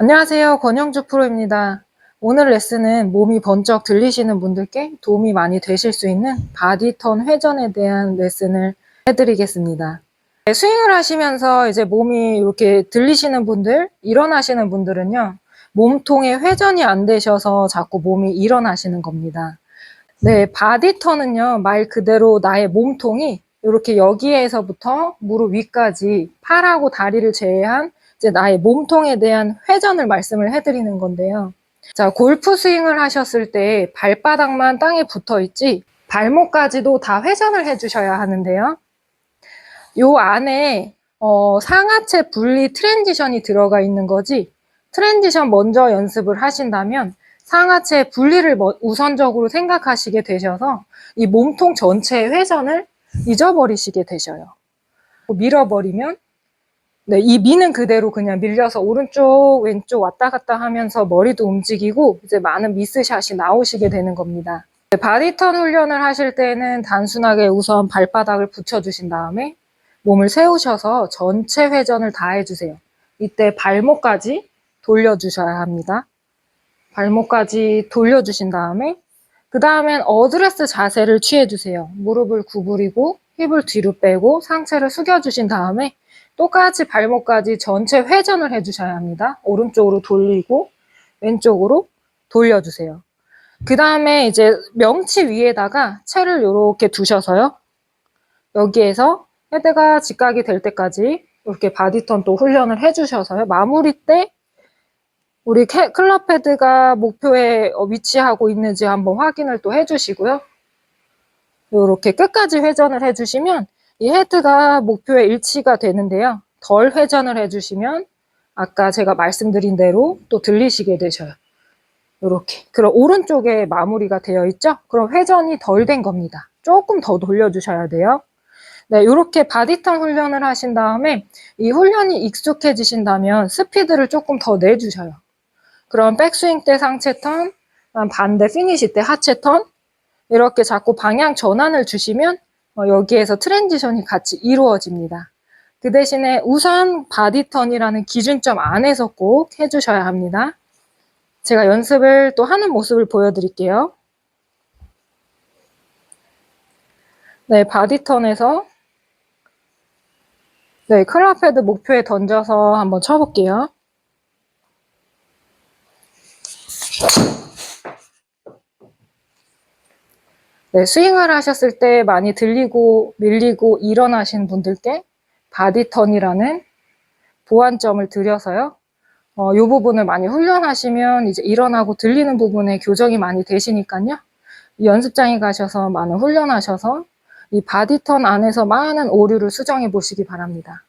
안녕하세요. 권영주 프로입니다. 오늘 레슨은 몸이 번쩍 들리시는 분들께 도움이 많이 되실 수 있는 바디턴 회전에 대한 레슨을 해드리겠습니다. 네, 스윙을 하시면서 이제 몸이 이렇게 들리시는 분들, 일어나시는 분들은요, 몸통에 회전이 안 되셔서 자꾸 몸이 일어나시는 겁니다. 네, 바디턴은요, 말 그대로 나의 몸통이 이렇게 여기에서부터 무릎 위까지 팔하고 다리를 제외한 이제 나의 몸통에 대한 회전을 말씀을 해드리는 건데요. 자, 골프 스윙을 하셨을 때 발바닥만 땅에 붙어 있지 발목까지도 다 회전을 해주셔야 하는데요. 요 안에 어, 상하체 분리 트랜지션이 들어가 있는 거지 트랜지션 먼저 연습을 하신다면 상하체 분리를 뭐- 우선적으로 생각하시게 되셔서 이 몸통 전체의 회전을 잊어버리시게 되셔요. 밀어버리면 네, 이 미는 그대로 그냥 밀려서 오른쪽, 왼쪽 왔다 갔다 하면서 머리도 움직이고 이제 많은 미스샷이 나오시게 되는 겁니다. 네, 바디턴 훈련을 하실 때는 단순하게 우선 발바닥을 붙여주신 다음에 몸을 세우셔서 전체 회전을 다 해주세요. 이때 발목까지 돌려주셔야 합니다. 발목까지 돌려주신 다음에 그 다음엔 어드레스 자세를 취해주세요. 무릎을 구부리고 힙을 뒤로 빼고 상체를 숙여주신 다음에 똑같이 발목까지 전체 회전을 해주셔야 합니다. 오른쪽으로 돌리고 왼쪽으로 돌려주세요. 그 다음에 이제 명치 위에다가 채를 이렇게 두셔서요. 여기에서 헤드가 직각이 될 때까지 이렇게 바디턴 또 훈련을 해주셔서요. 마무리 때 우리 캐- 클럽 헤드가 목표에 어, 위치하고 있는지 한번 확인을 또 해주시고요. 이렇게 끝까지 회전을 해주시면 이 헤드가 목표에 일치가 되는데요. 덜 회전을 해주시면 아까 제가 말씀드린 대로 또 들리시게 되셔요. 이렇게. 그럼 오른쪽에 마무리가 되어 있죠? 그럼 회전이 덜 된 겁니다. 조금 더 돌려주셔야 돼요. 네, 이렇게 바디턴 훈련을 하신 다음에 이 훈련이 익숙해지신다면 스피드를 조금 더 내주셔요. 그럼 백스윙 때 상체 턴, 반대 피니시 때 하체 턴, 이렇게 자꾸 방향 전환을 주시면 어, 여기에서 트랜지션이 같이 이루어집니다. 그 대신에 우선 바디턴이라는 기준점 안에서 꼭 해주셔야 합니다. 제가 연습을 또 하는 모습을 보여드릴게요. 네, 바디턴에서 네, 클럽 헤드 목표에 던져서 한번 쳐볼게요. 네, 스윙을 하셨을 때 많이 들리고 밀리고 일어나신 분들께 바디턴이라는 보완점을 드려서요. 어, 이 부분을 많이 훈련하시면 이제 일어나고 들리는 부분에 교정이 많이 되시니까요. 이 연습장에 가셔서 많은 훈련하셔서 이 바디턴 안에서 많은 오류를 수정해 보시기 바랍니다.